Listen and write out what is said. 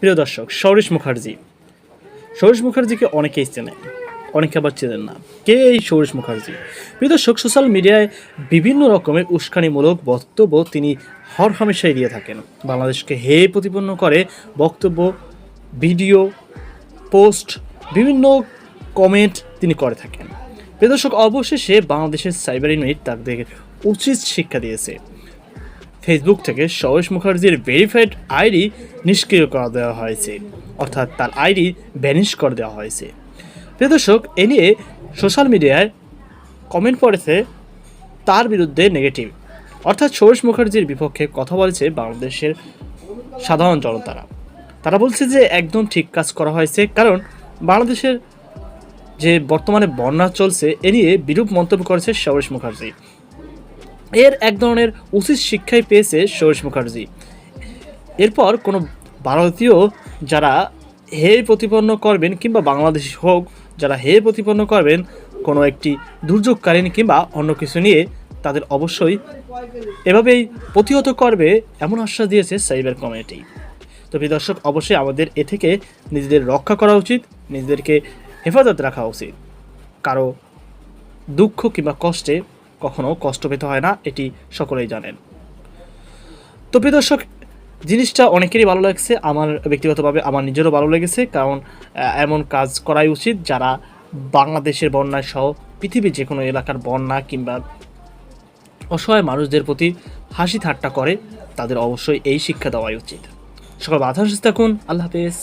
প্রিয় দর্শক, সৌরেশ মুখার্জি। সৌরেশ মুখার্জিকে অনেকেই চেনে, অনেকে আবার চেনেন না। কে এই সৌরেশ মুখার্জি? প্রিয় দর্শক, সোশ্যাল মিডিয়ায় বিভিন্ন রকমের উস্কানিমূলক বক্তব্য তিনি হর হামেশাই দিয়ে থাকেন। বাংলাদেশকে হে প্রতিপন্ন করে বক্তব্য, ভিডিও, পোস্ট, বিভিন্ন কমেন্ট তিনি করে থাকেন। প্রিয় দর্শক, অবশেষে বাংলাদেশের সাইবার ইউনিট তাদের উচিত শিক্ষা দিয়েছে। ফেসবুক থেকে সরেশ মুখার্জির ভেরিফাইড আইডি নিষ্ক্রিয় করা দেওয়া হয়েছে, অর্থাৎ তার আইডি ব্যানিশ করে দেওয়া হয়েছে। প্রিয় দর্শক, এ নিয়ে সোশ্যাল মিডিয়ায় কমেন্ট পড়েছে তার বিরুদ্ধে নেগেটিভ অর্থাৎ সরেশ মুখার্জির বিপক্ষে কথা বলেছে বাংলাদেশের সাধারণ জনতারা। তারা বলছে যে একদম ঠিক কাজ করা হয়েছে, কারণ বাংলাদেশের যে বর্তমানে বন্যা চলছে, এ নিয়ে বিরূপ মন্তব্য করেছে সরেশ মুখার্জি। এর এক ধরনের উচিত শিক্ষাই পেয়েছে সরেশ মুখার্জি। এরপর কোনো ভারতীয় যারা হে প্রতিপন্ন করবেন কিংবা বাংলাদেশি হোক, যারা হে প্রতিপন্ন করবেন, কোনো একটি দুর্যোগকালীন কিংবা অন্য কিছু নিয়ে তাদের অবশ্যই এভাবেই প্রতিহত করবে এমন আশ্বাস দিয়েছে সাইবার কমিউনিটি। তো দর্শক, অবশ্যই আমাদের এ থেকে নিজেদের রক্ষা করা উচিত, নিজেদেরকে হেফাজত রাখা উচিত। কারও দুঃখ কিংবা কষ্টে কখনো কষ্ট পেতে হয় না, এটি সকলেই জানেন। তো প্রিয় দর্শক, জিনিসটা অনেকেরই ভালো লাগছে, আমার ব্যক্তিগতভাবে আমার নিজেরও ভালো লেগেছে, কারণ এমন কাজ করাই উচিত যারা বাংলাদেশের বন্যা সহ পৃথিবীর যে কোনো এলাকার বন্যা কিংবা অসহায় মানুষদের প্রতি হাসি ঠাট্টা করে, তাদের অবশ্যই এই শিক্ষা দেওয়াই উচিত। সকল বাধা থাকুন, আল্লাহ হাফেজ।